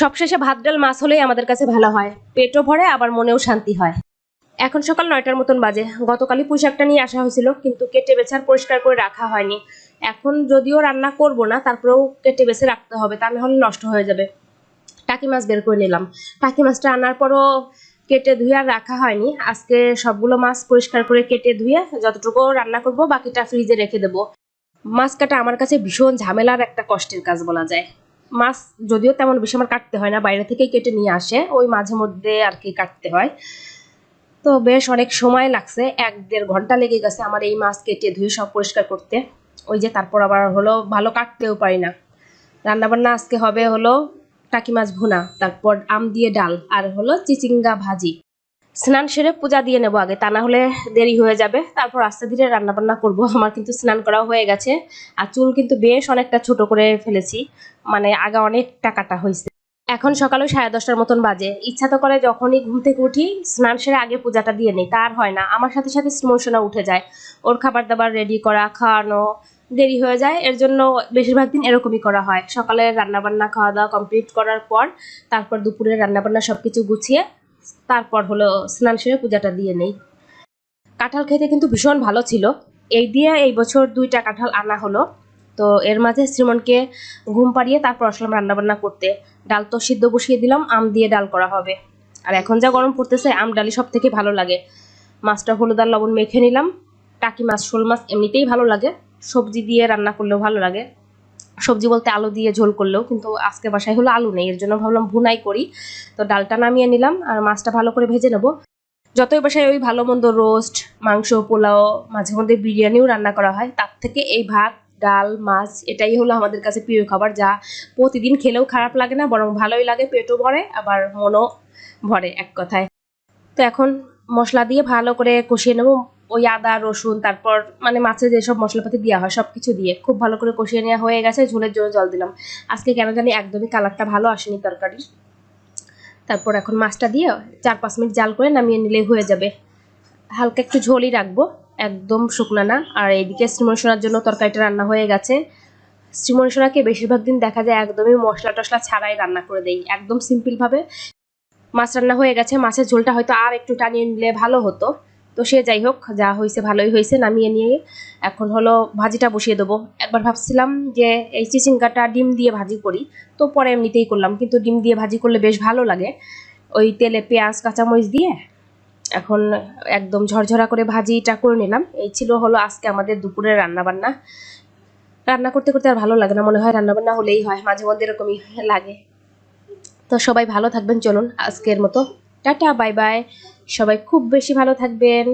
সবশেষে ভাত, ডাল, মাছ হলেই আমাদের কাছে ভালো হয়। পেটও ভরে, আবার মনেও শান্তি হয়। এখন সকাল নয়টার মতন বাজে। গতকালই পুঁইশাকটা নিয়ে আসা হয়েছিল, কিন্তু কেটে বেছে আর পরিষ্কার করে রাখা হয়নি। এখন যদিও রান্না করব না, তারপরেও কেটে বেছে রাখতে হবে, তা নাহলে নষ্ট হয়ে যাবে। টাকি মাছ বের করে নিলাম। টাকি মাছটা আনার পরও কেটে ধুয়ে আর রাখা হয়নি। আজকে সবগুলো মাছ পরিষ্কার করে কেটে ধুয়ে যতটুকু রান্না করব, বাকিটা ফ্রিজে রেখে দেবো। মাছ কাটা আমার কাছে ভীষণ ঝামেলার একটা কষ্টের কাজ বলা যায়। মাছ যদিও তেমন বেশি আমার কাটতে হয় না, বাইরে থেকেই কেটে নিয়ে আসে, ওই মাঝে মধ্যে আর কি কাটতে হয়। তো বেশ অনেক সময় লাগছে, এক দেড় ঘণ্টা লেগে গেছে আমার এই মাছ কেটে ধুয়ে সব পরিষ্কার করতে। ওই যে তারপর আবার হলো ভালো কাটতেও পারি না। রান্নাবান্না আজকে হবে হলো টাকি মাছ ভুনা, তারপর আম দিয়ে ডাল, আর হলো চিচিঙ্গা ভাজি। স্নান সেরে পূজা দিয়ে নেব আগে। তা না হলে দেরি হয়ে যাবে। তারপর আস্তে ধীরে রান্না বান্না করব। আমার কিন্তু স্নান করা হয়ে গেছে। আর চুল কিন্তু বেশ অনেকটা ছোট করে ফেলেছি। মানে আগে অনেকটা কাটা হয়েছে। এখন সকালে সাড়ে দশটার মতন বাজে। ইচ্ছা তো করে যখনই ঘুম থেকে উঠি, স্নান সেরে আগে পূজাটা দিয়ে নেই। তার হয় না। আমার সাথে সাথে স্মোশনা উঠে যায়। ওর খাবার দাবার রেডি করা, খাওয়ানো দেরি হয়ে যায়। এর জন্য বেশিরভাগ দিন এরকমই করা হয়। সকালে রান্নাবান্না খাওয়া দাওয়া কমপ্লিট করার পর, তারপর দুপুরে রান্নাবান্না সব কিছু গুছিয়ে তারপর হলো স্নান সেরে পূজাটা দিয়ে নেই। কাঁঠাল খেতে কিন্তু ভীষণ ভালো ছিল। এই দিয়ে এই বছর দুইটা কাঁঠাল আনা হলো। তো এর মাঝে শ্রীমনকে ঘুম পাড়িয়ে তারপর আসলাম রান্নাবান্না করতে। ডাল তো সিদ্ধ বসিয়ে দিলাম, আম দিয়ে ডাল করা হবে। আর এখন যা গরম পড়তেছে, আম ডালি সব থেকে ভালো লাগে। মাছটা হলুদ আর লবণ মেখে নিলাম। টাকি মাছ, শোল মাছ এমনিতেই ভালো লাগে। সবজি দিয়ে রান্না করলেও ভালো লাগে। সবজি বলতে আলু দিয়ে ঝোল করলেও কিন্তু আজকে বাসায় হলো আলু নেই, এর জন্য ভাবলাম ভুনাই করি। তো ডালটা নামিয়ে নিলাম আর মাছটা ভালো করে ভেজে নেব। যতই বাসায় ওই ভালো মন্দ রোস্ট মাংস, পোলাও, মাঝে মধ্যে বিরিয়ানিও রান্না করা হয়, তার থেকে এই ভাত, ডাল, মাছ, এটাই হলো আমাদের কাছে প্রিয় খাবার যা প্রতিদিন খেলেও খারাপ লাগে না, বরং ভালোই লাগে, পেটও ভরে, আবার মনও ভরে এক কথায়। তো এখন মশলা দিয়ে ভালো করে কষিয়ে নেব। ওই আদা, রসুন, তারপর মানে মাছে যেসব মশলাপাতি দেওয়া হয় সব কিছু দিয়ে খুব ভালো করে কষিয়ে নেওয়া হয়ে গেছে, ঝোলের জন্য জল দিলাম। আজকে কেন জানি একদমই কালারটা ভালো আসেনি তরকারির তারপর এখন মাছটা দিয়ে চার পাঁচ মিনিট জাল করে নামিয়ে নিলেই হয়ে যাবে। হালকা একটু ঝোলই রাখব, একদম শুকনা না। আর এইদিকে শ্রীমনসোনার জন্য তরকারিটা রান্না হয়ে গেছে। শ্রীমনসোনাকে বেশিরভাগ দিন দেখা যায় একদমই মশলা টশলা ছাড়াই রান্না করে দেই, একদম সিম্পলভাবে মাছ রান্না হয়ে গেছে, মাছের ঝোলটা হয়তো আর একটু টানিয়ে নিলে ভালো হতো। তো সে যাই হোক, যা হয়েছে ভালোই হয়েছে নামিয়ে নিয়ে এখন হলো ভাজিটা বসিয়ে দেবো। একবার ভাবছিলাম যে এই চিচিঙ্গাটা ডিম দিয়ে ভাজি করি, তো পরে এমনিতেই করলাম। কিন্তু ডিম দিয়ে ভাজি করলে বেশ ভালো লাগে। ওই তেলে পেঁয়াজ, কাঁচামরিচ দিয়ে এখন একদম ঝরঝরা করে ভাজিটা করে নিলাম। এই ছিল হলো আজকে আমাদের দুপুরের রান্নাবান্না। রান্না করতে করতে আর ভালো লাগে না, মনে হয় রান্নাবান্না হলেই হয়, মাঝে মধ্যে এরকমই লাগে। তো সবাই ভালো থাকবেন, চলুন আজকের মতো টাটা বাই বাই। সবাই খুব বেশি ভালো থাকবেন।